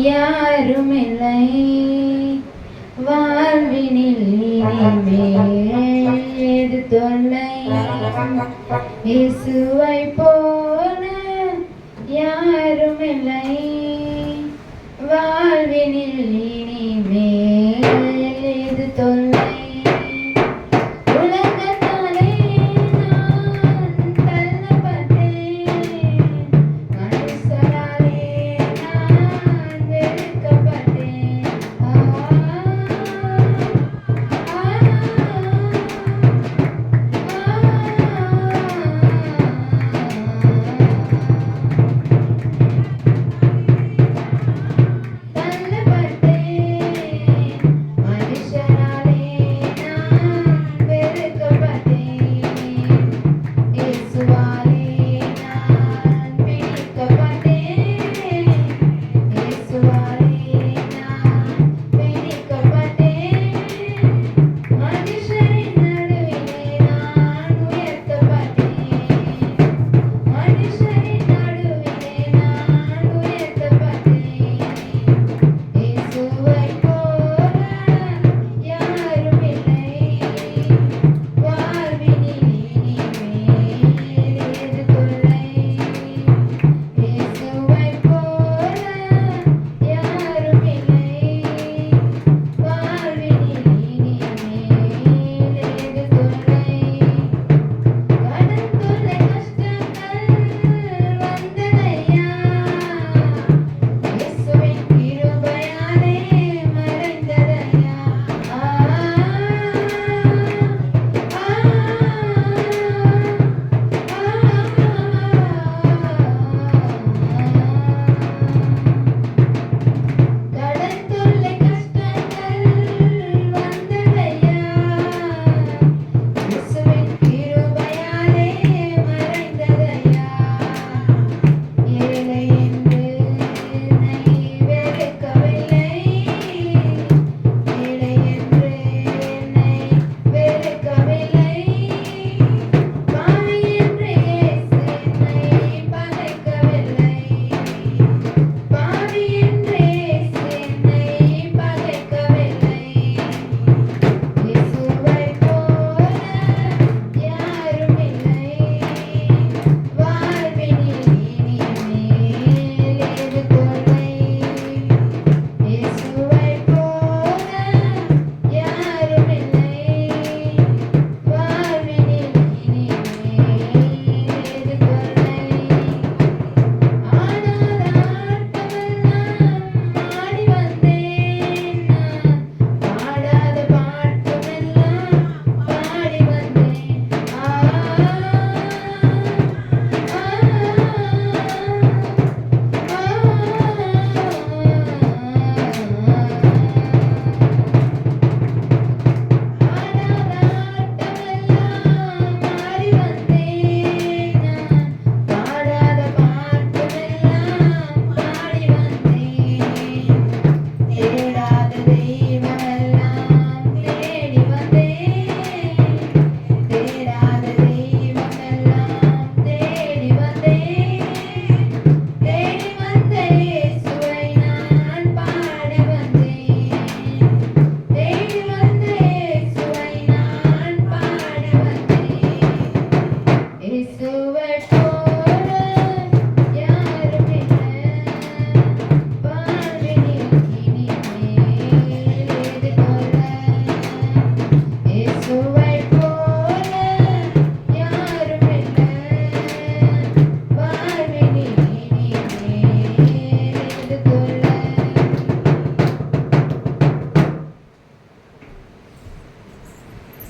யாரும் இல்லை வாழ்வினில் இனிமேது தொல்லை இசுவை போல யாரும் இல்லை வாழ்வினில்